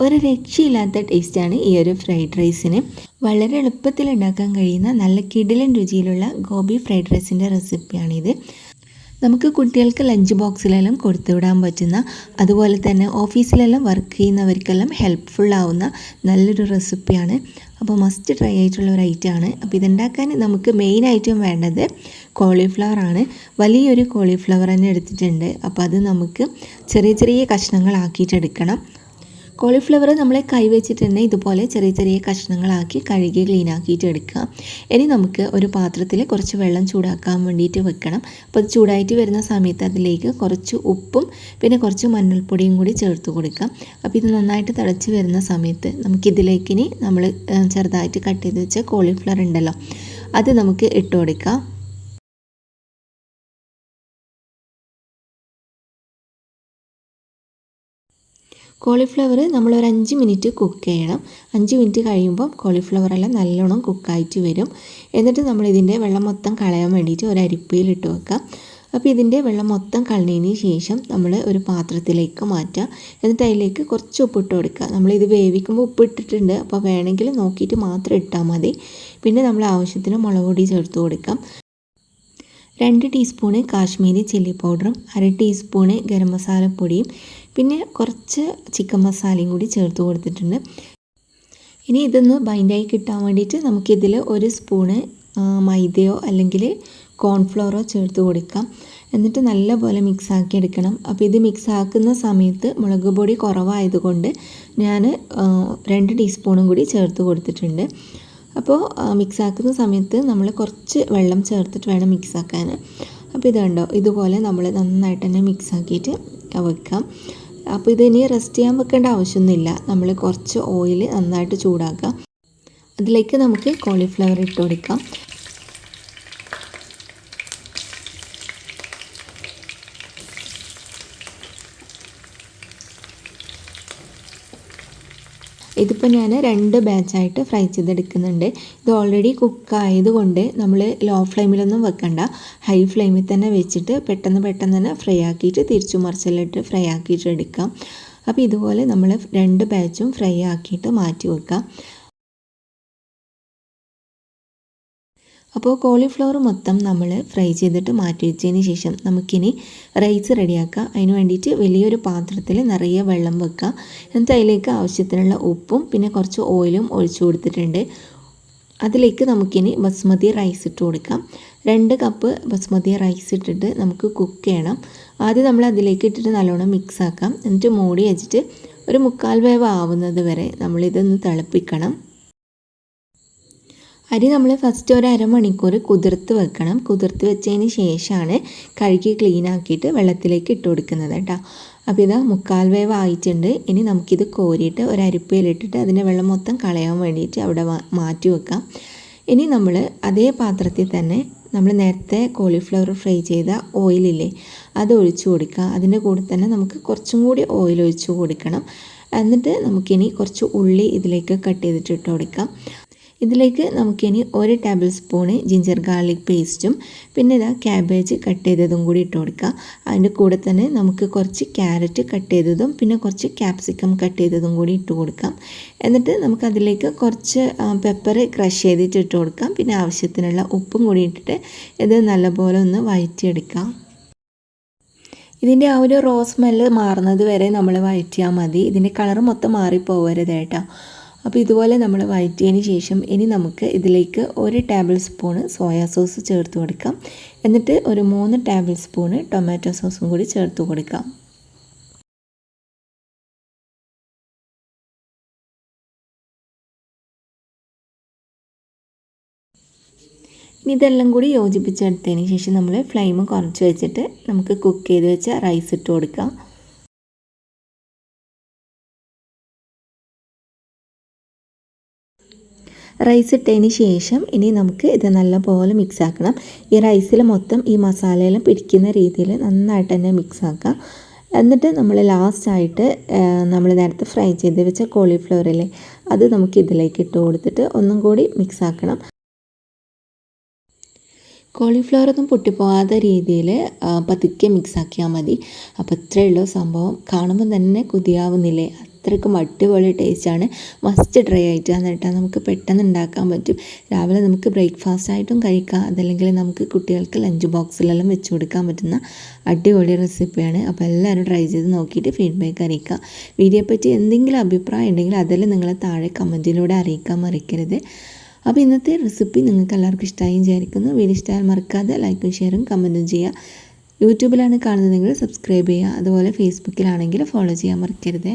ഒരു രക്ഷയില്ലാത്ത ടേസ്റ്റാണ് ഈ ഒരു ഫ്രൈഡ് റൈസിന്. വളരെ എളുപ്പത്തിൽ ഉണ്ടാക്കാൻ കഴിയുന്ന നല്ല കിടിലൻ രുചിയിലുള്ള ഗോബി ഫ്രൈഡ് റൈസിന്റെ റെസിപ്പിയാണിത്. നമുക്ക് കുട്ടികൾക്ക് ലഞ്ച് ബോക്സിലെല്ലാം കൊടുത്തുവിടാൻ പറ്റുന്ന അതുപോലെ തന്നെ ഓഫീസിലെല്ലാം വർക്ക് ചെയ്യുന്നവർക്കെല്ലാം ഹെൽപ്ഫുൾ ആവുന്ന നല്ലൊരു റെസിപ്പിയാണ്. അപ്പോൾ മസ്റ്റ് ട്രൈ ആയിട്ടുള്ള ഒരു ഐറ്റമാണ്. അപ്പോൾ ഇതുണ്ടാക്കാൻ നമുക്ക് മെയിൻ ഐറ്റം വേണ്ടത് കോളിഫ്ലവർ ആണ്. വലിയൊരു കോളിഫ്ലവർ തന്നെ എടുത്തിട്ടുണ്ട്. അപ്പോൾ അത് നമുക്ക് ചെറിയ ചെറിയ കഷ്ണങ്ങളാക്കിയിട്ടെടുക്കണം. കോളിഫ്ലവർ നമ്മൾ കൈവച്ചിട്ട് തന്നെ ഇതുപോലെ ചെറിയ ചെറിയ കഷ്ണങ്ങളാക്കി കഴുകി ക്ലീൻ ആക്കിയിട്ട് എടുക്കുക. ഇനി നമുക്ക് ഒരു പാത്രത്തിൽ കുറച്ച് വെള്ളം ചൂടാക്കാൻ വേണ്ടിയിട്ട് വെക്കണം. അപ്പോൾ അത് ചൂടായിട്ട് വരുന്ന സമയത്ത് അതിലേക്ക് കുറച്ച് ഉപ്പും പിന്നെ കുറച്ച് മഞ്ഞൾപ്പൊടിയും കൂടി ചേർത്ത് കൊടുക്കാം. അപ്പോൾ ഇത് നന്നായിട്ട് തിളച്ച് വരുന്ന സമയത്ത് നമുക്കിതിലേക്ക് ഇനി നമ്മൾ ചെറുതായിട്ട് കട്ട് ചെയ്ത് വെച്ച കോളിഫ്ലവർ ഉണ്ടല്ലോ അത് നമുക്ക് ഇട്ട് കൊടുക്കാം. കോളിഫ്ലവർ നമ്മൾ ഒരു അഞ്ച് മിനിറ്റ് കുക്ക് ചെയ്യണം. അഞ്ച് മിനിറ്റ് കഴിയുമ്പോൾ കോളിഫ്ലവർ എല്ലാം നല്ലോണം കുക്കായിട്ട് വരും. എന്നിട്ട് നമ്മൾ ഇതിന്റെ വെള്ളം മൊത്തം കളയാൻ വേണ്ടിയിട്ട് ഒരു അരിപ്പയിലിട്ട് വെക്കാം. അപ്പോൾ ഇതിന്റെ വെള്ളം മൊത്തം കളഞ്ഞതിന് ശേഷം നമ്മൾ ഒരു പാത്രത്തിലേക്ക് മാറ്റുക എന്നിട്ട് അതിലേക്ക് കുറച്ച് ഉപ്പിട്ട് കൊടുക്കുക. നമ്മളിത് വേവിക്കുമ്പോൾ ഉപ്പിട്ടിട്ടുണ്ട്. അപ്പോൾ വേണമെങ്കിൽ നോക്കിയിട്ട് മാത്രം ഇട്ടാൽ മതി. പിന്നെ നമ്മൾ ആവശ്യത്തിന് മുളക് പൊടി ചേർത്ത് കൊടുക്കാം. രണ്ട് ടീസ്പൂണ് കാശ്മീരി ചില്ലി പൗഡറും അര ടീസ്പൂണ് ഗരം മസാലപ്പൊടിയും പിന്നെ കുറച്ച് ചിക്കൻ മസാലയും കൂടി ചേർത്ത് കൊടുത്തിട്ടുണ്ട്. ഇനി ഇതൊന്ന് ബൈൻഡായി കിട്ടാൻ വേണ്ടിയിട്ട് നമുക്കിതിൽ ഒരു സ്പൂണ് മൈദയോ അല്ലെങ്കിൽ കോൺഫ്ലോറോ ചേർത്ത് കൊടുക്കാം. എന്നിട്ട് നല്ലപോലെ മിക്സ് ആക്കി എടുക്കണം. അപ്പോൾ ഇത് മിക്സാക്കുന്ന സമയത്ത് മുളക് പൊടി കുറവായതുകൊണ്ട് ഞാൻ രണ്ട് ടീസ്പൂണും കൂടി ചേർത്ത് കൊടുത്തിട്ടുണ്ട്. അപ്പോൾ മിക്സാക്കുന്ന സമയത്ത് നമ്മൾ കുറച്ച് വെള്ളം ചേർത്തിട്ട് വേണം മിക്സാക്കാൻ അപ്പോൾ ഇത് കണ്ടോ ഇതുപോലെ നമ്മൾ നന്നായിട്ട് തന്നെ മിക്സാക്കിയിട്ട് വെക്കാം. അപ്പോൾ ഇതിനി റെസ്റ്റ് ചെയ്യാൻ വെക്കേണ്ട ആവശ്യമൊന്നുമില്ല. നമ്മൾ കുറച്ച് ഓയിൽ നന്നായിട്ട് ചൂടാക്കാം അതിലേക്ക് നമുക്ക് കോളിഫ്ലവർ ഇട്ട് കൊടുക്കാം. ഇതിപ്പോൾ ഞാൻ രണ്ട് ബാച്ചായിട്ട് ഫ്രൈ ചെയ്തെടുക്കുന്നുണ്ട്. ഇത് ഓൾറെഡി കുക്കായതുകൊണ്ട് നമ്മൾ ലോ ഫ്ലെയിമിലൊന്നും വെക്കണ്ട. ഹൈ ഫ്ലെയിമിൽ തന്നെ വെച്ചിട്ട് പെട്ടെന്ന് പെട്ടെന്ന് തന്നെ ഫ്രൈ ആക്കിയിട്ട് തിരിച്ചു മറിച്ചിലിട്ട് ഫ്രൈ ആക്കിയിട്ട് എടുക്കാം. അപ്പോൾ ഇതുപോലെ നമ്മൾ രണ്ട് ബാച്ചും ഫ്രൈ ആക്കിയിട്ട് മാറ്റി വെക്കാം. അപ്പോൾ കോളിഫ്ലവർ മൊത്തം നമ്മൾ ഫ്രൈ ചെയ്തിട്ട് മാറ്റി വെച്ചതിന് ശേഷം നമുക്കിനി റൈസ് റെഡിയാക്കുക അതിന് വേണ്ടിയിട്ട് വലിയൊരു പാത്രത്തിൽ നിറയെ വെള്ളം വെക്കുക എന്നിട്ട് അതിലേക്ക് ആവശ്യത്തിനുള്ള ഉപ്പും പിന്നെ കുറച്ച് ഓയിലും ഒഴിച്ചു കൊടുത്തിട്ടുണ്ട്. അതിലേക്ക് നമുക്കിനി ബസ്മതി റൈസ് ഇട്ട് കൊടുക്കാം. രണ്ട് കപ്പ് ബസ്മതി റൈസ് ഇട്ടിട്ട് നമുക്ക് കുക്ക് ചെയ്യണം. ആദ്യം നമ്മൾ അതിലേക്ക് ഇട്ടിട്ട് നല്ലോണം മിക്സ് ആക്കാം. എന്നിട്ട് മൂടി വെച്ചിട്ട് ഒരു മുക്കാൽ വേവ് ആവുന്നത് വരെ നമ്മളിതൊന്ന് തിളപ്പിക്കണം. അരി നമ്മൾ ഫസ്റ്റ് ഒരു അരമണിക്കൂർ കുതിർത്ത് വെക്കണം. കുതിർത്ത് വെച്ചതിന് ശേഷമാണ് കഴുകി ക്ലീൻ ആക്കിയിട്ട് വെള്ളത്തിലേക്ക് ഇട്ട് കൊടുക്കുന്നത് കേട്ടോ അപ്പോൾ ഇതാ മുക്കാൽ വേവ് ആയിട്ടുണ്ട്. ഇനി നമുക്കിത് കോരിയിട്ട് ഒരു അരിപ്പയിലിട്ടിട്ട് അതിന്റെ വെള്ളം മൊത്തം കളയാൻ വേണ്ടിയിട്ട് അവിടെ മാറ്റി വെക്കാം. ഇനി നമ്മൾ അതേ പാത്രത്തിൽ തന്നെ നമ്മൾ നേരത്തെ കോളിഫ്ലവർ ഫ്രൈ ചെയ്ത ഓയിലില്ലേ അത് ഒഴിച്ചു കൊടുക്കുക അതിന്റെ കൂടെ തന്നെ നമുക്ക് കുറച്ചും കൂടി ഓയിൽ ഒഴിച്ചു കൊടുക്കണം. എന്നിട്ട് നമുക്കിനി കുറച്ച് ഉള്ളി ഇതിലേക്ക് കട്ട് ചെയ്തിട്ട് ഇട്ട് കൊടുക്കാം. ഇതിലേക്ക് നമുക്കിനി ഒരു ടേബിൾ സ്പൂണ് ജിഞ്ചർ ഗാർലിക് പേസ്റ്റും പിന്നെ ഇതാ ക്യാബേജ് കട്ട് ചെയ്തതും കൂടി ഇട്ട് കൊടുക്കുക അതിന്റെ കൂടെ തന്നെ നമുക്ക് കുറച്ച് ക്യാരറ്റ് കട്ട് ചെയ്തതും പിന്നെ കുറച്ച് ക്യാപ്സിക്കം കട്ട് ചെയ്തതും കൂടി ഇട്ട് കൊടുക്കാം. എന്നിട്ട് നമുക്കതിലേക്ക് കുറച്ച് പെപ്പർ ക്രഷ് ചെയ്തിട്ട് ഇട്ട് കൊടുക്കാം. പിന്നെ ആവശ്യത്തിനുള്ള ഉപ്പും കൂടി ഇട്ടിട്ട് ഇത് നല്ലപോലെ ഒന്ന് വഴറ്റിയെടുക്കാം. ഇതിന്റെ ആ ഒരു റോസ് സ്മെല്ല് മാറുന്നത് വരെ നമ്മൾ വഴറ്റിയാൽ മതി. ഇതിന്റെ കളർ മൊത്തം മാറിപ്പോകരുത് കേട്ടോ. അപ്പോൾ ഇതുപോലെ നമ്മൾ വഴറ്റിയതിന് ശേഷം ഇനി നമുക്ക് ഇതിലേക്ക് ഒരു ടേബിൾ സ്പൂണ് സോയാ സോസ് ചേർത്ത് കൊടുക്കാം. എന്നിട്ട് ഒരു മൂന്ന് ടേബിൾ സ്പൂണ് ടൊമാറ്റോ സോസും കൂടി ചേർത്ത് കൊടുക്കാം. ഇനി ഇതെല്ലാം കൂടി യോജിപ്പിച്ചെടുത്തതിന് ശേഷം നമ്മൾ ഫ്ലെയിം കുറച്ച് വെച്ചിട്ട് നമുക്ക് കുക്ക് ചെയ്ത് വെച്ച റൈസ് ഇട്ട് കൊടുക്കാം. റൈസ് ഇട്ടതിന് ശേഷം ഇനി നമുക്ക് ഇത് നല്ലപോലെ മിക്സ് ആക്കണം. ഈ റൈസിൽ മൊത്തം ഈ മസാലയെല്ലാം പിടിക്കുന്ന രീതിയിൽ നന്നായിട്ട് തന്നെ മിക്സ് ആക്കാം. എന്നിട്ട് നമ്മൾ ലാസ്റ്റായിട്ട് നമ്മൾ നേരത്തെ ഫ്രൈ ചെയ്ത് വെച്ച കോളിഫ്ലവറില്ലേ അത് നമുക്ക് ഇതിലേക്ക് ഇട്ട് കൊടുത്തിട്ട് ഒന്നും കൂടി മിക്സ് ആക്കണം. കോളിഫ്ലവർ ഒന്നും പൊട്ടിപ്പോകാത്ത രീതിയിൽ പതുക്കെ മിക്സാക്കിയാൽ മതി. അപ്പോൾ ഇത്രയേ ഉള്ളൂ സംഭവം. കാണുമ്പോൾ തന്നെ കൊതിയാവുന്നില്ലേ? അത്രയ്ക്കും അടിപൊളി ടേസ്റ്റാണ്. മസ്റ്റ് ഡ്രൈ ആയിട്ട് കേട്ടോ. നമുക്ക് പെട്ടെന്ന് ഉണ്ടാക്കാൻ പറ്റും. രാവിലെ നമുക്ക് ബ്രേക്ക്ഫാസ്റ്റ് ആയിട്ടും കഴിക്കാം. അതല്ലെങ്കിൽ നമുക്ക് കുട്ടികൾക്ക് ലഞ്ച് ബോക്സിലെല്ലാം വെച്ച് കൊടുക്കാൻ പറ്റുന്ന അടിപൊളി റെസിപ്പിയാണ്. അപ്പോൾ എല്ലാവരും ട്രൈ ചെയ്ത് നോക്കിയിട്ട് ഫീഡ്ബാക്ക് അറിയിക്കുക. വീഡിയോയെ പറ്റി എന്തെങ്കിലും അഭിപ്രായം ഉണ്ടെങ്കിൽ അതെല്ലാം നിങ്ങൾ താഴെ കമന്റിലൂടെ അറിയിക്കാൻ മറിക്കരുത്. അപ്പോൾ ഇന്നത്തെ റെസിപ്പി നിങ്ങൾക്ക് എല്ലാവർക്കും ഇഷ്ടമായി വിചാരിക്കുന്നു. വീഡിയോ ഇഷ്ടമായാൽ മറക്കാതെ ലൈക്കും ഷെയറും കമന്റും ചെയ്യുക. യൂട്യൂബിലാണ് കാണുന്നതെങ്കിൽ സബ്സ്ക്രൈബ് ചെയ്യുക. അതുപോലെ ഫേസ്ബുക്കിലാണെങ്കിൽ ഫോളോ ചെയ്യാൻ മറക്കരുത്.